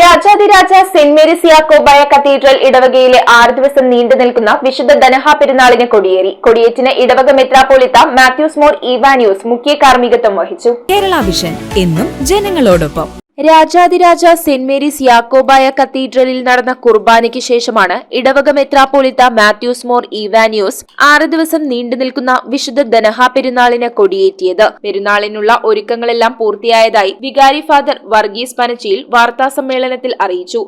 രാജാതിരാജ saint Mary's യാക്കോബായ cathedral ഇടവകയിലെ ആറ് ദിവസം നീണ്ടു നിൽക്കുന്ന വിശുദ്ധ ധനഹാ പെരുന്നാളിന് കൊടിയേറി. കൊടിയേറ്റിന് ഇടവക മെത്രാപ്പോളിത്ത മാത്യൂസ് മോർ ഇവാനിയൂസ് മുഖ്യ കാർമ്മികത്വം വഹിച്ചു. കേരള വിഷൻ എന്നും ജനങ്ങളോടൊപ്പം. രാജാതിരാജ സെന്റ് മേരീസ് യാക്കോബായ കത്തീഡ്രലിൽ നടന്ന കുർബാനയ്ക്ക് ശേഷമാണ് ഇടവക മെത്രാപ്പോളിത്ത മാത്യൂസ് മോർ ഇവാനിയോസ് ആറ് ദിവസം നീണ്ടു നിൽക്കുന്ന വിശുദ്ധ ധനഹ പെരുന്നാളിന് കൊടിയേറ്റിയത്. പെരുന്നാളിനുള്ള ഒരുക്കങ്ങളെല്ലാം പൂർത്തിയായതായി വികാരി ഫാദർ വർഗീസ് പനച്ചിയിൽ വാർത്താ സമ്മേളനത്തിൽ അറിയിച്ചു.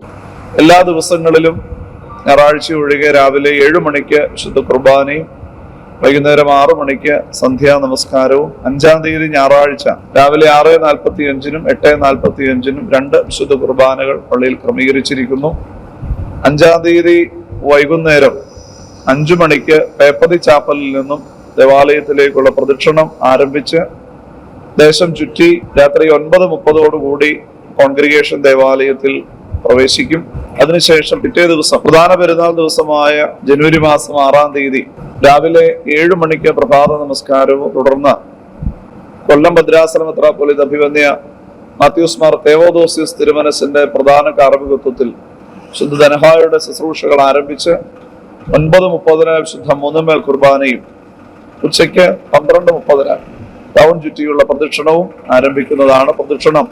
എല്ലാ ദിവസങ്ങളിലും ഞായറാഴ്ച ഒഴികെ രാവിലെ ഏഴു മണിക്ക് വിശുദ്ധ കുർബാനയും വൈകുന്നേരം ആറു മണിക്ക് സന്ധ്യാ നമസ്കാരവും. അഞ്ചാം തീയതി ഞായറാഴ്ച രാവിലെ ആറ് നാൽപ്പത്തി അഞ്ചിനും എട്ട് നാൽപ്പത്തി അഞ്ചിനും രണ്ട് വിശുദ്ധ കുർബാനകൾ പള്ളിയിൽ ക്രമീകരിച്ചിരിക്കുന്നു. അഞ്ചാം തീയതി വൈകുന്നേരം അഞ്ചു മണിക്ക് പേപ്പതി ചാപ്പലിൽ നിന്നും ദേവാലയത്തിലേക്കുള്ള പ്രദക്ഷിണം ആരംഭിച്ച് ദേശം ചുറ്റി രാത്രി ഒൻപത് മുപ്പതോടുകൂടി കോൺഗ്രിഗേഷൻ ദേവാലയത്തിൽ പ്രവേശിക്കും. അതിനുശേഷം പിറ്റേ ദിവസം പ്രധാന പെരുന്നാൾ ദിവസമായ ജനുവരി മാസം ആറാം തീയതി രാവിലെ ഏഴു മണിക്ക് പ്രഭാത നമസ്കാരവും തുടർന്ന് കൊല്ലം ഭദ്രാസന മെത്രാപ്പൊലിത് അഭിവന്യ മാത്യൂസ് മാർ തേവോദോസിയസ് തിരുമനസിന്റെ പ്രധാന കാർമ്മികത്വത്തിൽ ശുദ്ധ ധനഹായുടെ ശുശ്രൂഷകൾ ആരംഭിച്ച് ഒൻപത് മുപ്പതിന് വിശുദ്ധ മൂന്നുമേൽ കുർബാനയും ഉച്ചയ്ക്ക് പന്ത്രണ്ട് മുപ്പതിന് ടൗൺ ചുറ്റിയുള്ള പ്രദക്ഷിണവും ആരംഭിക്കുന്നതാണ് പ്രദക്ഷിണം.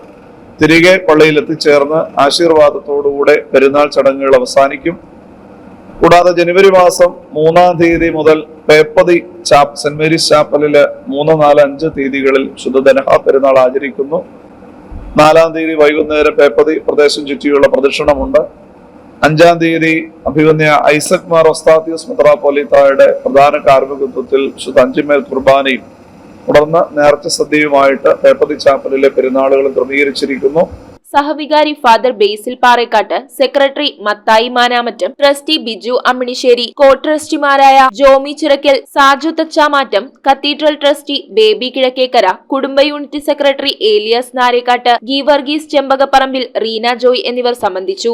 തിരികെ പള്ളിയിൽ എത്തിച്ചേർന്ന് ആശീർവാദത്തോടുകൂടെ പെരുന്നാൾ ചടങ്ങുകൾ അവസാനിക്കും. കൂടാതെ ജനുവരി മാസം മൂന്നാം തീയതി മുതൽ പേപ്പതി ചാപ്പ് സെന്റ് മേരീസ് ചാപ്പലിൽ മൂന്ന് നാല് അഞ്ച് തീയതികളിൽ ശുദ്ധദനഹ പെരുന്നാൾ ആചരിക്കുന്നു. നാലാം തീയതി വൈകുന്നേരം പേപ്പതി പ്രദേശം ചുറ്റിയുള്ള പ്രദക്ഷിണമുണ്ട്. അഞ്ചാം തീയതി അഭിവന്യ ഐസക് മാർ ഒസ്താത്തിയസ് മെത്രാപ്പൊലിത്തായുടെ പ്രധാന കാർമ്മികത്വത്തിൽ ശുദ്ധ അഞ്ചുമേൽ കുർബാനയും തുടർന്ന് നേർച്ച സദ്യയുമായിട്ട് പേപ്പതി ചാപ്പലിലെ പെരുന്നാളുകൾ ക്രമീകരിച്ചിരിക്കുന്നു. സഹവികാരി father Basil Parekkatt secretary Mathai Manamattam trustee Biju Amminisseri co ട്രസ്റ്റിമാരായ Jomy Chirakkal Saju Thachamattam cathedral trustee Baby Kizhakkekara കുടുംബ യൂണിറ്റ് സെക്രട്ടറി ഏലിയാസ് നാരേക്കാട്ട് ഗീവർഗീസ് ചെമ്പകപ്പറമ്പിൽ റീന ജോയ് എന്നിവർ സംബന്ധിച്ചു.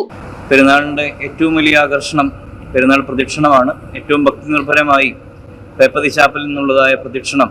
പെരുന്നാളിന്റെ ഏറ്റവും വലിയ ആകർഷണം പെരുന്നാൾ പ്രദക്ഷിണമാണ്. ഏറ്റവും ഭക്തി നിർഭരമായി പേപ്പതി ചാപ്പലിൽ നിന്നുള്ളതായ പ്രദക്ഷിണം